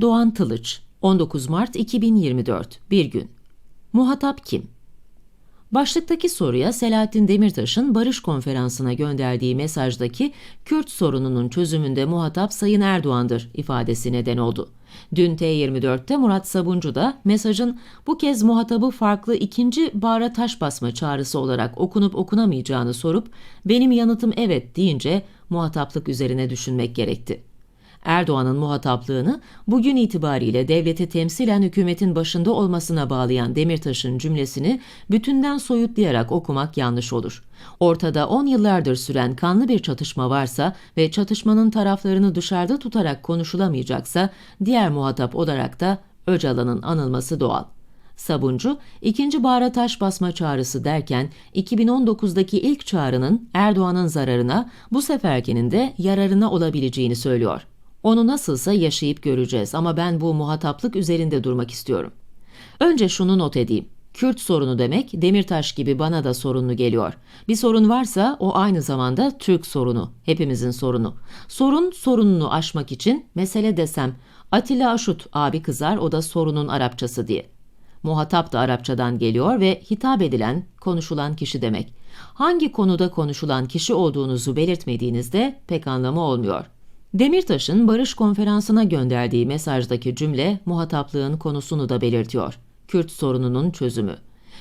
Doğan Tılıç 19 Mart 2024 Bir gün Muhatap kim? Başlıktaki soruya Selahattin Demirtaş'ın Barış Konferansı'na gönderdiği mesajdaki Kürt sorununun çözümünde muhatap Sayın Erdoğan'dır ifadesi neden oldu. Dün T24'te Murat Sabuncu da mesajın bu kez muhatabı farklı ikinci bağra taş basma çağrısı olarak okunup okunamayacağını sorup benim yanıtım evet deyince muhataplık üzerine düşünmek gerekti. Erdoğan'ın muhataplığını bugün itibariyle devleti temsilen hükümetin başında olmasına bağlayan Demirtaş'ın cümlesini bütünden soyutlayarak okumak yanlış olur. Ortada 10 yıllardır süren kanlı bir çatışma varsa ve çatışmanın taraflarını dışarıda tutarak konuşulamayacaksa diğer muhatap olarak da Öcalan'ın anılması doğal. Sabuncu, ikinci bağra taş basma çağrısı derken 2019'daki ilk çağrının Erdoğan'ın zararına, bu seferkinin de yararına olabileceğini söylüyor. Onu nasılsa yaşayıp göreceğiz ama ben bu muhataplık üzerinde durmak istiyorum. Önce şunu not edeyim. Kürt sorunu demek Demirtaş gibi bana da sorunlu geliyor. Bir sorun varsa o aynı zamanda Türk sorunu, hepimizin sorunu. Sorun sorununu aşmak için mesele desem Atilla Aşut abi kızar o da sorunun Arapçası diye. Muhatap da Arapçadan geliyor ve hitap edilen, konuşulan kişi demek. Hangi konuda konuşulan kişi olduğunuzu belirtmediğinizde pek anlamı olmuyor. Demirtaş'ın Barış Konferansı'na gönderdiği mesajdaki cümle muhataplığın konusunu da belirtiyor. Kürt sorununun çözümü.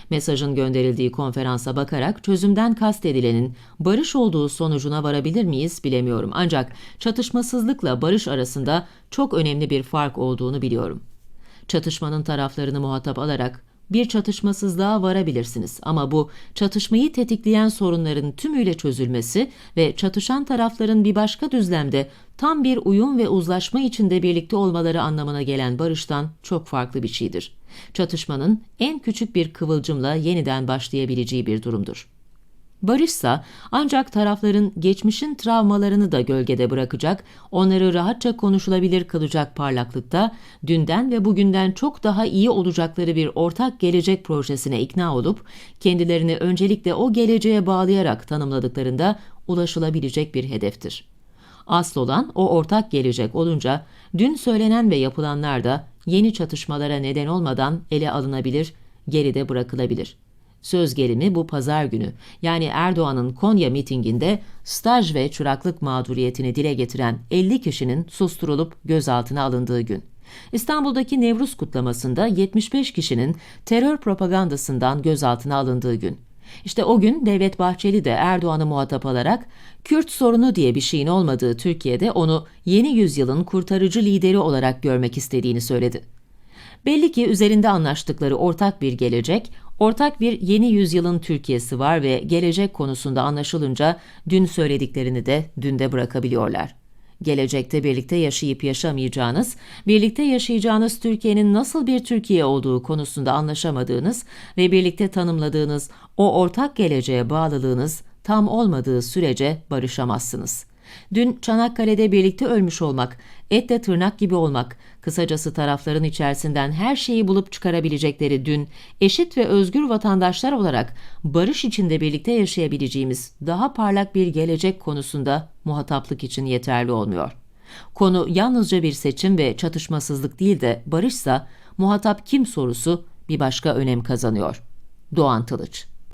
Mesajın gönderildiği konferansa bakarak çözümden kastedilenin barış olduğu sonucuna varabilir miyiz bilemiyorum. Ancak çatışmasızlıkla barış arasında çok önemli bir fark olduğunu biliyorum. Çatışmanın taraflarını muhatap alarak bir çatışmasızlığa varabilirsiniz ama bu çatışmayı tetikleyen sorunların tümüyle çözülmesi ve çatışan tarafların bir başka düzlemde tam bir uyum ve uzlaşma içinde birlikte olmaları anlamına gelen barıştan çok farklı bir şeydir. Çatışmanın en küçük bir kıvılcımla yeniden başlayabileceği bir durumdur. Barışsa ancak tarafların geçmişin travmalarını da gölgede bırakacak, onları rahatça konuşulabilir kılacak parlaklıkta, dünden ve bugünden çok daha iyi olacakları bir ortak gelecek projesine ikna olup, kendilerini öncelikle o geleceğe bağlayarak tanımladıklarında ulaşılabilecek bir hedeftir. Asıl olan o ortak gelecek olunca, dün söylenen ve yapılanlar da yeni çatışmalara neden olmadan ele alınabilir, geride bırakılabilir.'' Söz gelimi bu pazar günü yani Erdoğan'ın Konya mitinginde staj ve çıraklık mağduriyetini dile getiren 50 kişinin susturulup gözaltına alındığı gün. İstanbul'daki Nevruz kutlamasında 75 kişinin terör propagandasından gözaltına alındığı gün. İşte o gün Devlet Bahçeli de Erdoğan'ı muhatap alarak Kürt sorunu diye bir şeyin olmadığı Türkiye'de onu yeni yüzyılın kurtarıcı lideri olarak görmek istediğini söyledi. Belli ki üzerinde anlaştıkları ortak bir gelecek, ortak bir yeni yüzyılın Türkiye'si var ve gelecek konusunda anlaşılınca dün söylediklerini de dünde bırakabiliyorlar. Gelecekte birlikte yaşayıp yaşamayacağınız, birlikte yaşayacağınız Türkiye'nin nasıl bir Türkiye olduğu konusunda anlaşamadığınız ve birlikte tanımladığınız o ortak geleceğe bağlılığınız tam olmadığı sürece barışamazsınız.'' Dün Çanakkale'de birlikte ölmüş olmak, etle tırnak gibi olmak, kısacası tarafların içerisinden her şeyi bulup çıkarabilecekleri dün, eşit ve özgür vatandaşlar olarak barış içinde birlikte yaşayabileceğimiz daha parlak bir gelecek konusunda muhataplık için yeterli olmuyor. Konu yalnızca bir seçim ve çatışmasızlık değil de barışsa muhatap kim sorusu bir başka önem kazanıyor. Doğan Tılıç